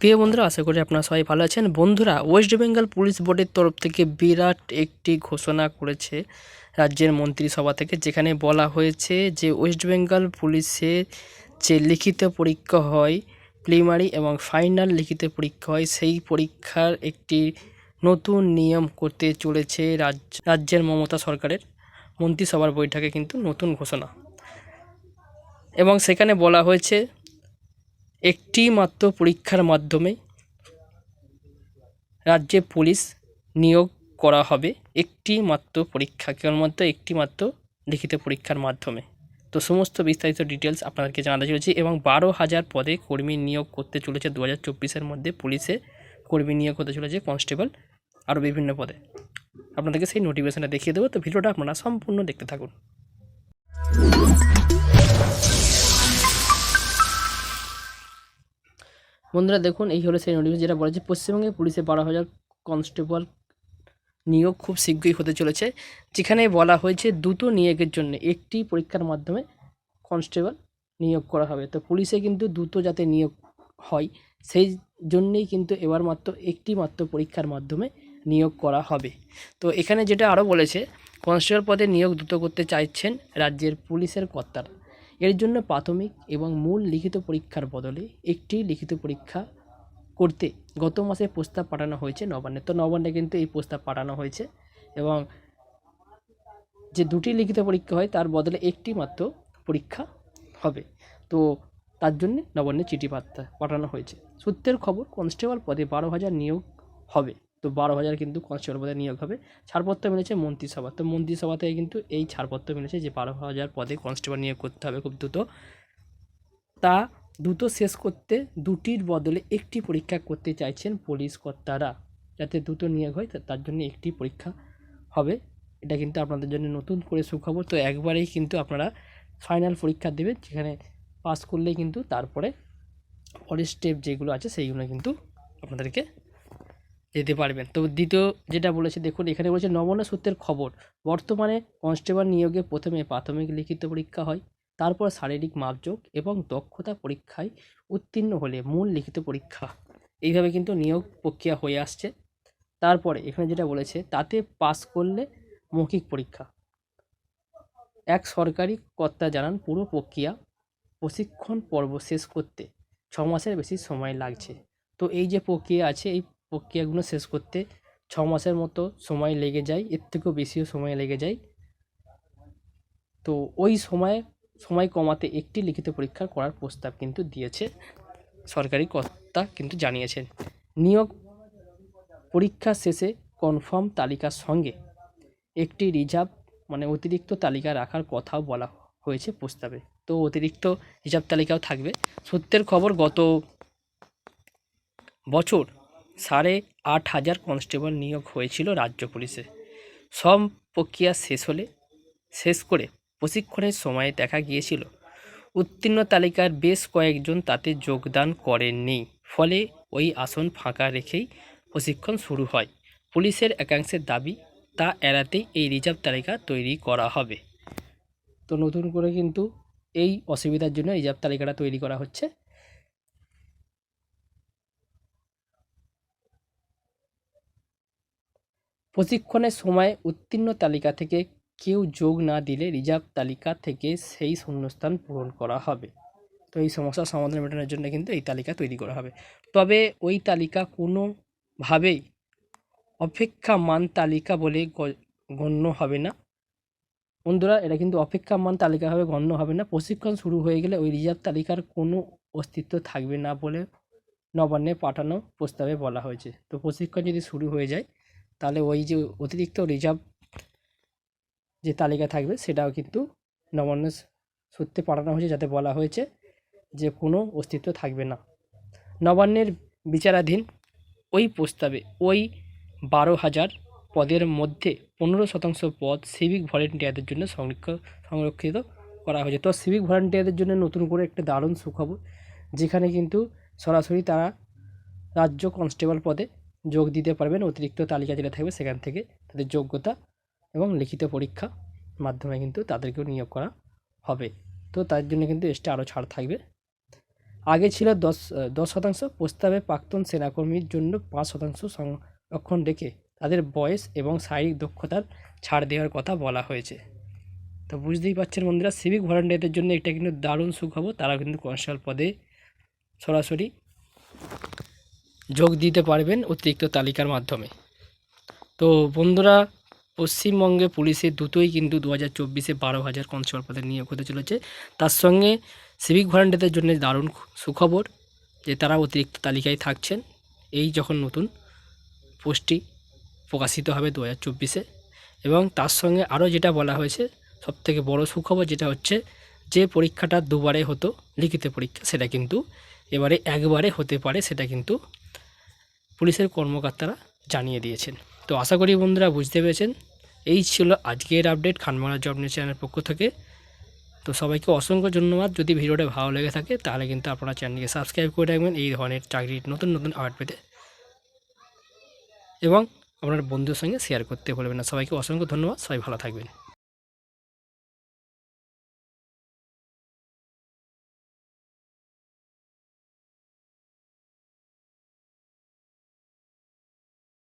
প্রিয় বন্ধুরা, আশা করি আপনারা সবাই ভালো আছেন। বন্ধুরা ওয়েস্ট বেঙ্গল পুলিশ বোর্ডের তরফ থেকে বিরাট একটি ঘোষণা করেছে রাজ্যের মন্ত্রিসভা থেকে, যেখানে বলা হয়েছে যে ওয়েস্ট বেঙ্গল পুলিশের যে লিখিত পরীক্ষা হয় প্রিমারি এবং ফাইনাল লিখিত পরীক্ষা হয়, সেই পরীক্ষার একটি নতুন নিয়ম করতে চলেছে রাজ্য, রাজ্যের মমতা সরকারের মন্ত্রিসভার বৈঠকে কিন্তু নতুন ঘোষণা। এবং সেখানে বলা হয়েছে একটি মাত্র পরীক্ষার মাধ্যমে রাজ্যে পুলিশ নিয়োগ করা হবে একটি মাত্র পরীক্ষা কেবলমাত্র একটি মাত্র লিখিত পরীক্ষার মাধ্যমে। তো সমস্ত বিস্তারিত ডিটেলস আপনাদেরকে জানাতে চলেছি এবং বারো হাজার পদে কর্মী নিয়োগ করতে চলেছে দু হাজার চব্বিশের মধ্যে পুলিশে কর্মী নিয়োগ হতে চলেছে কনস্টেবল আরও বিভিন্ন পদে। আপনাদেরকে সেই নোটিফিকেশনটা দেখিয়ে দেবো। তো ভিডিওটা আপনারা সম্পূর্ণ দেখতে থাকুন। বন্ধুরা দেখুন, এই হলো সেই নোটিফিকেশন যেটা বলেছে, পশ্চিমবঙ্গে পুলিশে বারো হাজার কনস্টেবল নিয়োগ খুব শীঘ্রই হতে চলেছে। যেখানে বলা হয়েছে দুটো নিয়োগের জন্য একটি পরীক্ষার মাধ্যমে কনস্টেবল নিয়োগ করা হবে। তো পুলিশে কিন্তু দুটো যাতে নিয়োগ হয়, সেই জন্যেই কিন্তু এবার মাত্র একটি মাত্র পরীক্ষার মাধ্যমে নিয়োগ করা হবে। তো এখানে যেটা আরও বলেছে কনস্টেবল পদে নিয়োগ দ্রুত করতে চাইছেন রাজ্যের পুলিশের কর্তারা। এর জন্য প্রাথমিক এবং মূল লিখিত পরীক্ষার বদলে একটি লিখিত পরীক্ষা করতে গত মাসে প্রস্তাব পাঠানো হয়েছে নবান্নে। তো নবান্নে কিন্তু এই প্রস্তাব পাঠানো হয়েছে এবং যে দুটি লিখিত পরীক্ষা হয়, তার বদলে একটি মাত্র পরীক্ষা হবে। তো তার জন্য নবান্নে চিঠি পাঠানো হয়েছে। সূত্রের খবর, কনস্টেবল পদে বারো হাজার নিয়োগ হবে। তো বারো হাজার কিন্তু কনস্টেবল পদে নিয়োগ হবে। ছাড়পত্র মিলেছে মন্ত্রিসভা তো মন্ত্রিসভা থেকে কিন্তু এই ছাড়পত্র মিলেছে যে বারো হাজার পদে কনস্টেবল নিয়োগ করতে হবে খুব দ্রুত। তা দ্রুত শেষ করতে দুটির বদলে একটি পরীক্ষা করতে চাইছেন পুলিশ কর্তারা। যাতে দ্রুত নিয়োগ হয় তার জন্য একটি পরীক্ষা হবে। এটা কিন্তু আপনাদের জন্য নতুন করে সুখবর। তো একবারেই কিন্তু আপনারা ফাইনাল পরীক্ষা দেবেন, যেখানে পাস করলেই কিন্তু তারপরে পরের স্টেপ যেগুলো আছে, সেইগুলো কিন্তু আপনাদেরকে যেতে পারবেন। তো দ্বিতীয় যেটা বলেছে, দেখুন, এখানে বলেছে নমুনা সূত্রের খবর। বর্তমানে কনস্টেবল নিয়োগে প্রথমে প্রাথমিক লিখিত পরীক্ষা হয়, তারপর শারীরিক মাপযোগ এবং দক্ষতা পরীক্ষায় উত্তীর্ণ হলে মূল লিখিত পরীক্ষা। এইভাবে কিন্তু নিয়োগ প্রক্রিয়া হয়ে আসছে। তারপরে এখানে যেটা বলেছে, তাতে পাস করলে মৌখিক পরীক্ষা। এক সরকারি কর্তা জানান, পুরো প্রক্রিয়া প্রশিক্ষণ পর্ব শেষ করতে ছ মাসের বেশি সময় লাগছে। তো এই যে প্রক্রিয়া আছে, এই প্রক্রিয়াগুলো শেষ করতে ছ মাসের মতো সময় লেগে যায়, এর থেকেও বেশিও সময় লেগে যায়। তো ওই সময়ে, সময় কমাতে একটি লিখিত পরীক্ষা করার প্রস্তাব কিন্তু দিয়েছে, সরকারি কর্তা কিন্তু জানিয়েছেন। নিয়োগ পরীক্ষা শেষে কনফার্ম তালিকার সঙ্গে একটি রিজার্ভ মানে অতিরিক্ত তালিকা রাখার কথাও বলা হয়েছে প্রস্তাবে। তো অতিরিক্ত রিজার্ভ তালিকাও থাকবে। সত্যের খবর গত বছর সাড়ে আট হাজার কনস্টেবল নিয়োগ হয়েছিল রাজ্য পুলিশে। সব প্রক্রিয়া শেষ হলে, শেষ করে প্রশিক্ষণের সময় দেখা গিয়েছিল, উত্তীর্ণ তালিকার বেশ কয়েকজন তাতে যোগদান করেননি, ফলে ওই আসন ফাঁকা রেখেই প্রশিক্ষণ শুরু হয়। পুলিশের একাংশের দাবি, তা এড়াতেই এই রিজার্ভ তালিকা তৈরি করা হবে। তো নতুন করে কিন্তু এই অসুবিধার জন্য রিজার্ভ তালিকাটা তৈরি করা হচ্ছে। প্রশিক্ষণের সময় উত্তীর্ণ তালিকা থেকে কেউ যোগ না দিলে রিজার্ভ তালিকা থেকে সেই শূন্যস্থান পূরণ করা হবে। তো এই সমস্যার সমাধান মেটানোর জন্য কিন্তু এই তালিকা তৈরি করা হবে। তবে ওই তালিকা কোনোভাবেই অপেক্ষা মান তালিকা বলে গণ্য হবে না। বন্ধুরা, এটা কিন্তু অপেক্ষা মান তালিকা হবে গণ্য হবে না। প্রশিক্ষণ শুরু হয়ে গেলে ওই রিজার্ভ তালিকার কোনো অস্তিত্ব থাকবে না বলে নবান্নে পাঠানো প্রস্তাবে বলা হয়েছে। তো প্রশিক্ষণ যদি শুরু হয়ে যায় তাহলে ওই যে অতিরিক্ত রিজার্ভ যে তালিকা থাকবে সেটাও কিন্তু নবান্ন সূত্রে পাঠানো হয়েছে, যাতে বলা হয়েছে যে কোনো অস্তিত্ব থাকবে না। নবান্নের বিচারাধীন ওই প্রস্তাবে ওই বারো হাজার পদের মধ্যে পনেরো শতাংশ পদ সিভিক ভলেন্টিয়ারদের জন্য সংরক্ষ- সংরক্ষিত করা হয়েছে। তো সিভিক ভলেন্টিয়ারদের জন্য নতুন করে একটা দারুণ সুখবর, যেখানে কিন্তু সরাসরি তারা রাজ্য কনস্টেবল পদে যোগ দিতে পারবেন, অতিরিক্ত তালিকা যেটা থাকবে সেখান থেকে তাদের যোগ্যতা এবং লিখিত পরীক্ষা মাধ্যমে কিন্তু তাদেরকেও নিয়োগ করা হবে। তো তার জন্য কিন্তু এক্সট্রা আরও ছাড় থাকবে। আগে ছিল দশ দশ শতাংশ, প্রস্তাবে প্রাক্তন সেনাকর্মীর জন্য পাঁচ শতাংশ সংরক্ষণ রেখে তাদের বয়স এবং শারীরিক দক্ষতার ছাড় দেওয়ার কথা বলা হয়েছে। তো বুঝতেই পারছেন বন্ধুরা সিভিক ভলান্টিয়ারদের জন্য এটা কিন্তু দারুণ সুখ সুখবর তারা কিন্তু কনস্টেবল পদে সরাসরি যোগ দিতে পারবেন অতিরিক্ত তালিকার মাধ্যমে। তো বন্ধুরা, পশ্চিমবঙ্গে পুলিশের দুটোই কিন্তু দু হাজার চব্বিশে বারো হাজার কনস্টেবল পদে নিয়োগ হতে চলেছে। তার সঙ্গে সিভিক ভলান্টিয়ারদের জন্য দারুণ সুখবর যে তারা অতিরিক্ত তালিকায় থাকছেন। এই যখন নতুন পোস্টটি প্রকাশিত হবে দু হাজার চব্বিশে এবং তার সঙ্গে আরও যেটা বলা হয়েছে, সবথেকে বড় সুখবর যেটা হচ্ছে যে পরীক্ষাটা দুবারে হতো, লিখিত পরীক্ষা, সেটা কিন্তু এবারে একবারে হতে পারে, সেটা কিন্তু পুলিশের কর্মকর্তারা জানিয়ে দিয়েছেন। তো আশা করি বন্ধুরা বুঝতে পেরেছেন। এই ছিল আজকের আপডেট খানমারা জব নিউজ চ্যানেলের পক্ষ থেকে। তো সবাইকে অসংখ্য ধন্যবাদ। যদি ভিডিওটা ভালো লেগে থাকে, তাহলে কিন্তু আপনারা চ্যানেলকে সাবস্ক্রাইব করে রাখবেন এই ধরনের চাকরির নতুন নতুন আপডেট পেতে। এবং আপনার বন্ধুর সঙ্গে শেয়ার করতে ভুলবেন না। সবাইকে অসংখ্য ধন্যবাদ। সবাই ভালো থাকবেন।